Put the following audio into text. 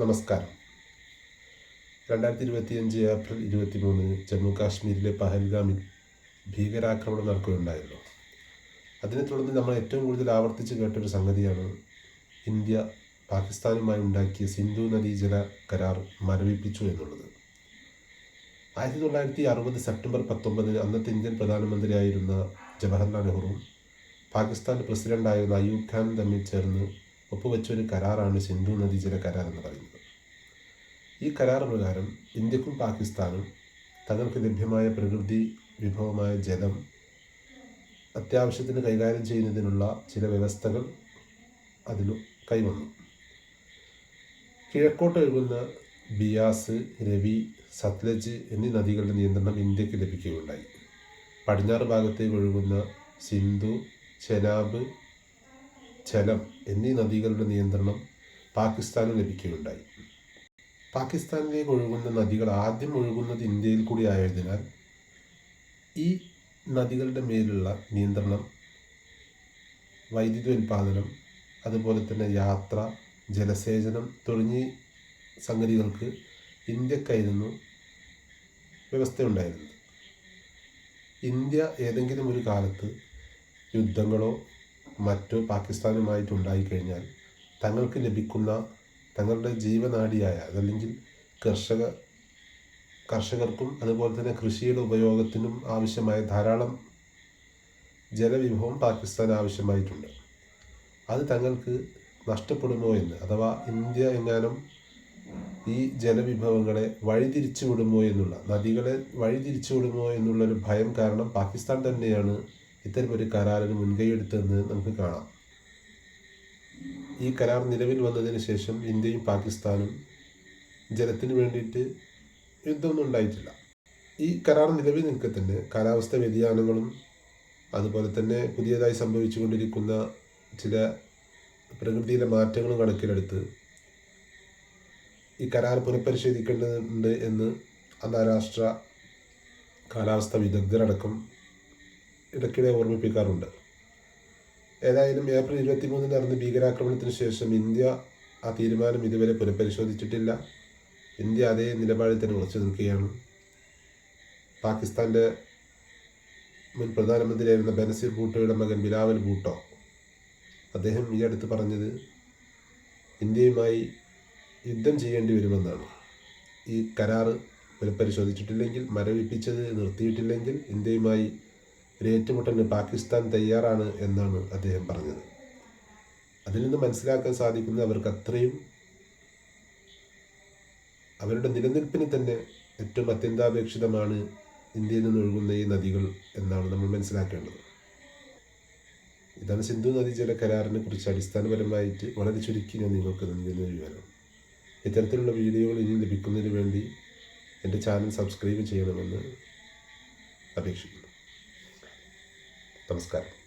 നമസ്കാരം. രണ്ടായിരത്തി ഇരുപത്തിയഞ്ച് ഏപ്രിൽ ഇരുപത്തി മൂന്നിന് ജമ്മു കാശ്മീരിലെ പഹൽഗാമിൽ ഭീകരാക്രമണം നടക്കുകയുണ്ടായല്ലോ. അതിനെ തുടർന്ന് നമ്മൾ ഏറ്റവും കൂടുതൽ ആവർത്തിച്ച് കേട്ടൊരു സംഗതിയാണ് ഇന്ത്യ പാകിസ്ഥാനുമായി ഉണ്ടാക്കിയ സിന്ധു നദീജല കരാർ മരവിപ്പിച്ചു എന്നുള്ളത്. ആയിരത്തി തൊള്ളായിരത്തി അറുപത് സെപ്റ്റംബർ പത്തൊമ്പതിന് അന്നത്തെ ഇന്ത്യൻ പ്രധാനമന്ത്രിയായിരുന്ന ജവഹർലാൽ നെഹ്റുവും പാകിസ്ഥാൻ പ്രസിഡന്റായിരുന്ന അയൂബ് ഖാൻ തമ്മിൽ ചേർന്ന് ഒപ്പുവെച്ചൊരു കരാറാണ് സിന്ധു നദീജല കരാർ എന്ന് പറയുന്നത്. ഈ കരാർ പ്രകാരം ഇന്ത്യക്കും പാകിസ്ഥാനും തങ്ങൾക്ക് ലഭ്യമായ പ്രകൃതി വിഭവമായ ജലം അത്യാവശ്യത്തിന് കൈകാര്യം ചെയ്യുന്നതിനുള്ള ചില വ്യവസ്ഥകൾ അതിൽ കൈവന്നു. കിഴക്കോട്ട് ഒഴുകുന്ന ബിയാസ് രവി സത്ലജ് എന്നീ നദികളുടെ നിയന്ത്രണം ഇന്ത്യയ്ക്ക് ലഭിക്കുകയുണ്ടായി. പടിഞ്ഞാറ് ഭാഗത്തേക്ക് ഒഴുകുന്ന സിന്ധു ചെനാബ് ഝലം എന്നീ നദികളുടെ നിയന്ത്രണം പാകിസ്ഥാന് ലഭിക്കുകയുണ്ടായി. പാകിസ്ഥാനിലേക്ക് ഒഴുകുന്ന നദികൾ ആദ്യം ഒഴുകുന്നത് ഇന്ത്യയിൽ കൂടി ആയതിനാൽ ഈ നദികളുടെ മേലുള്ള നിയന്ത്രണം വൈദ്യുതി ഉൽപാദനം അതുപോലെ തന്നെ യാത്ര ജലസേചനം തുടങ്ങിയ സംഗതികൾക്ക് ഇന്ത്യക്കായിരുന്നു വ്യവസ്ഥയുണ്ടായിരുന്നത് ഇന്ത്യ ഏതെങ്കിലും ഒരു കാലത്ത് യുദ്ധങ്ങളോ മറ്റോ പാകിസ്ഥാനുമായിട്ട് ഉണ്ടായിക്കഴിഞ്ഞാൽ തങ്ങൾക്ക് ലഭിക്കുന്ന തങ്ങളുടെ ജീവനാടിയായ അതല്ലെങ്കിൽ കർഷക കർഷകർക്കും അതുപോലെ തന്നെ കൃഷിയുടെ ഉപയോഗത്തിനും ആവശ്യമായ ധാരാളം ജലവിഭവം പാകിസ്ഥാൻ ആവശ്യമായിട്ടുണ്ട്. അത് തങ്ങൾക്ക് നഷ്ടപ്പെടുമോ എന്ന് അഥവാ ഇന്ത്യ എങ്ങാനും ഈ ജലവിഭവങ്ങളെ വഴിതിരിച്ചു വിടുമോ എന്നുള്ള നദികളെ വഴിതിരിച്ചു വിടുമോ എന്നുള്ളൊരു ഭയം കാരണം പാകിസ്ഥാൻ തന്നെയാണ് ഇത്തരമൊരു കരാറിന് മുൻകൈയെടുത്തതെന്ന് നമുക്ക് കാണാം. ഈ കരാർ നിലവിൽ വന്നതിന് ശേഷം ഇന്ത്യയും പാകിസ്ഥാനും ജലത്തിന് വേണ്ടിയിട്ട് യുദ്ധമൊന്നും ഉണ്ടായിട്ടില്ല. ഈ കരാർ നിലവിൽ നിൽക്കെ തന്നെ കാലാവസ്ഥ വ്യതിയാനങ്ങളും അതുപോലെ തന്നെ പുതിയതായി സംഭവിച്ചുകൊണ്ടിരിക്കുന്ന ചില പ്രകൃതിയിലെ മാറ്റങ്ങളും കണക്കിലെടുത്ത് ഈ കരാർ പുനഃപരിശോധിക്കേണ്ടതുണ്ട് എന്ന് അന്താരാഷ്ട്ര കാലാവസ്ഥ വിദഗ്ധരടക്കം ഇടയ്ക്കിടെ ഓർമ്മിപ്പിക്കാറുണ്ട്. ഏതായാലും ഏപ്രിൽ ഇരുപത്തി മൂന്നിന് നടന്ന ഭീകരാക്രമണത്തിന് ശേഷം ഇന്ത്യ ആ തീരുമാനം ഇതുവരെ പുനഃപരിശോധിച്ചിട്ടില്ല. ഇന്ത്യ അതേ നിലപാടിൽ തന്നെ ഉറച്ചു നിൽക്കുകയാണ്. പാകിസ്ഥാന്റെ മുൻ പ്രധാനമന്ത്രിയായിരുന്ന ബനസീർ ഭൂട്ടോയുടെ മകൻ ബിലാവൽ ഭൂട്ടോ അദ്ദേഹം ഈ അടുത്ത് പറഞ്ഞത് ഇന്ത്യയുമായി യുദ്ധം ചെയ്യേണ്ടി വരുമെന്നാണ്. ഈ കരാറ് പുനഃപരിശോധിച്ചിട്ടില്ലെങ്കിൽ മരവിപ്പിച്ചത് നിർത്തിയിട്ടില്ലെങ്കിൽ ഇന്ത്യയുമായി ഒരു ഏറ്റുമുട്ടലിന് പാകിസ്ഥാൻ തയ്യാറാണ് എന്നാണ് അദ്ദേഹം പറഞ്ഞത്. അതിൽ നിന്ന് മനസ്സിലാക്കാൻ സാധിക്കുന്നത് അവർക്ക് അത്രയും അവരുടെ നിലനിൽപ്പിന് തന്നെ ഏറ്റവും അത്യന്താപേക്ഷിതമാണ് ഇന്ത്യയിൽ നിന്ന് ഒഴുകുന്ന ഈ നദികൾ എന്നാണ് നമ്മൾ മനസ്സിലാക്കേണ്ടത്. ഇതാണ് സിന്ധു നദീജല കരാറിനെ കുറിച്ച് അടിസ്ഥാനപരമായിട്ട് വളരെ ചുരുക്കി ഞാൻ നിങ്ങൾക്ക് നൽകുന്ന വിവരം ഇത്തരത്തിലുള്ള വീഡിയോകൾ ഇനി ലഭിക്കുന്നതിന് വേണ്ടി എന്റെ ചാനൽ സബ്സ്ക്രൈബ് ചെയ്യണമെന്ന് അപേക്ഷിക്കുന്നു. നമസ്കാരം.